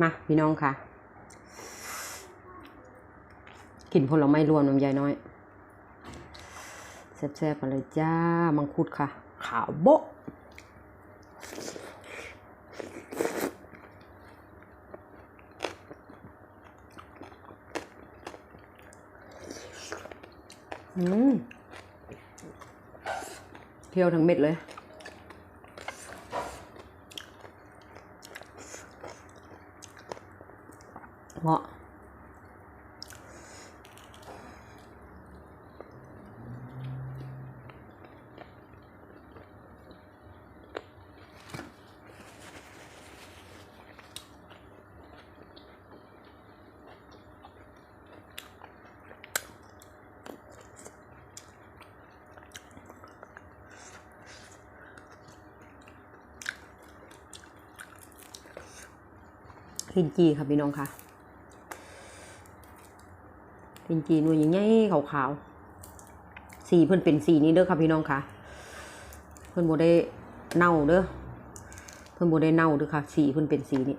มาพี่น้องค่ะกินผลไม้รวมน้ำยายน้อยแซ่บๆกันเลยจ้า มังคุดค่ะ ขาวโบะอืมเที่ยวทั้งเม็ดเลย เหมาะลินจีค่ะพี่น้องค่ะ ลินจีหน่วยใหญ่ๆขาวๆสีเพิ่นเป็นสีนี้เด้อค่ะพี่น้องค่ะ เพิ่นบ่ได้เน่าเด้อเพิ่นบ่ได้เน่าเด้อค่ะ สีเพิ่นเป็นสีนี้